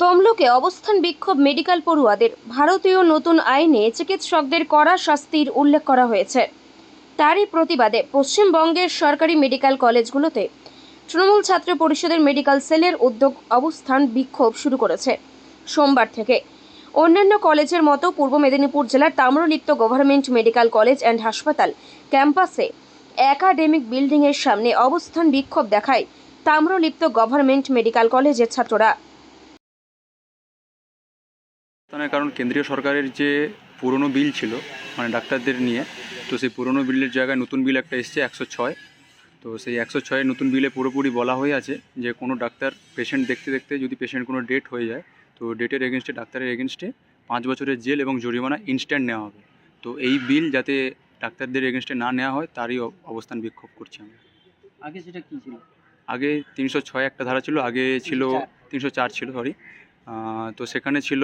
তমলুকে অবস্থান বিক্ষোভ মেডিকেল পড়ুয়াদের। ভারতীয় নতুন আইনে চিকিৎসকদের কড়া শাস্তির উল্লেখ করা হয়েছে। তারই প্রতিবাদে পশ্চিমবঙ্গের সরকারি মেডিকেল কলেজগুলোতে তৃণমূল ছাত্র পরিষদের মেডিকেল সেলের উদ্যোগ অবস্থান বিক্ষোভ শুরু করেছে। সোমবার থেকে অন্যান্য কলেজের মতো পূর্ব মেদিনীপুর জেলার Tamralipta government medical college and হাসপাতাল ক্যাম্পাসে একাডেমিক বিল্ডিংয়ের সামনে অবস্থান বিক্ষোভ দেখায় তাম্রলিপ্ত গভর্নমেন্ট মেডিকেল কলেজের ছাত্ররা। তার কারণ কেন্দ্রীয় সরকারের যে পুরনো বিল ছিল মানে ডাক্তারদের নিয়ে তো সেই পুরনো বিলের জায়গায় নতুন বিল একটা এসছে একশো ছয়। তো সেই একশো ছয়ের নতুন বিলে পুরোপুরি বলা হয়ে আছে যে কোনো ডাক্তার পেশেন্ট দেখতে দেখতে যদি পেশেন্ট কোনো ডেট হয়ে যায় তো ডেটের এগেনস্টে ডাক্তারের এগেনস্টে পাঁচ বছরের জেল এবং জরিমানা ইনস্ট্যান্ট নেওয়া হবে। তো এই বিল যাতে ডাক্তারদের এগেনস্টে না নেওয়া হয় তারই অবস্থান বিক্ষোভ করছি আমরা। আগে সেটা কি ছিল? আগে তিনশো ছয় একটা ধারা ছিল আগে ছিল তিনশো চার। ছিল সরি তো সেখানে ছিল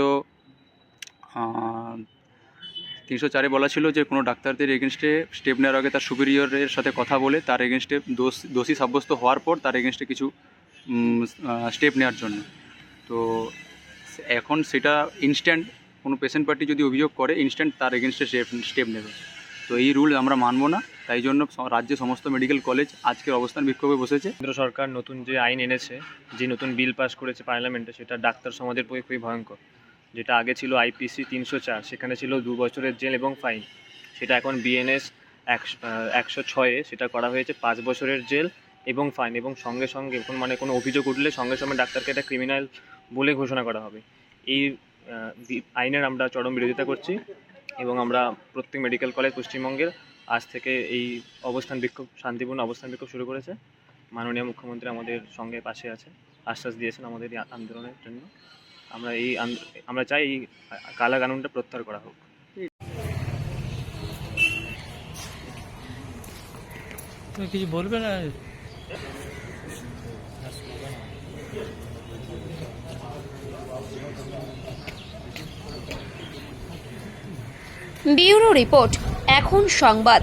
তিনশো চারে বলা ছিল যে কোনো ডাক্তারদের এগেনস্টে স্টেপ নেওয়ার আগে তার সুপিরিয়রের সাথে কথা বলে তার এগেনস্টে দোষ দোষী সাব্যস্ত হওয়ার পর তার এগেনস্টে কিছু স্টেপ নেওয়ার জন্য। তো এখন সেটা ইনস্ট্যান্ট কোনো পেশেন্ট পার্টি যদি অভিযোগ করে ইনস্ট্যান্ট তার এগেনস্টে স্টেপ স্টেপ নেবে। তো এই রুল আমরা মানব না, তাই জন্য রাজ্যে সমস্ত মেডিকেল কলেজ আজকের অবস্থান বিক্ষোভে বসেছে। কেন্দ্র সরকার নতুন যে আইন এনেছে, যে নতুন বিল পাস করেছে পার্লামেন্টে সেটা ডাক্তার সমাজের পক্ষে খুবই ভয়ঙ্কর। যেটা আগে ছিল আইপিসি তিনশো চার, সেখানে ছিল দু বছরের জেল এবং ফাইন। সেটা এখন বিএনএস একশো ছয়ে সেটা করা হয়েছে, পাঁচ বছরের জেল এবং ফাইন। এবং সঙ্গে সঙ্গে এখন মানে কোনো অভিযোগ উঠলে সঙ্গে সঙ্গে ডাক্তারকে এটা ক্রিমিনাল বলে ঘোষণা করা হবে। এই আইনের আমরা চরম বিরোধিতা করছি এবং আমরা প্রত্যেক মেডিকেল কলেজ পশ্চিমবঙ্গের আজ থেকে এই অবস্থান বিক্ষোভ, শান্তিপূর্ণ অবস্থান বিক্ষোভ শুরু করেছে। মাননীয় মুখ্যমন্ত্রী আমাদের সঙ্গে পাশে আছে, আশ্বাস দিয়েছেন আমাদের এই আন্দোলনের জন্য। আমরা এই আমরা চাই এই কালা কানুনটা প্রত্যাহার করা হোক। তুমি কিছু বলবে না? ব্যুরো রিপোর্ট এখন সংবাদ।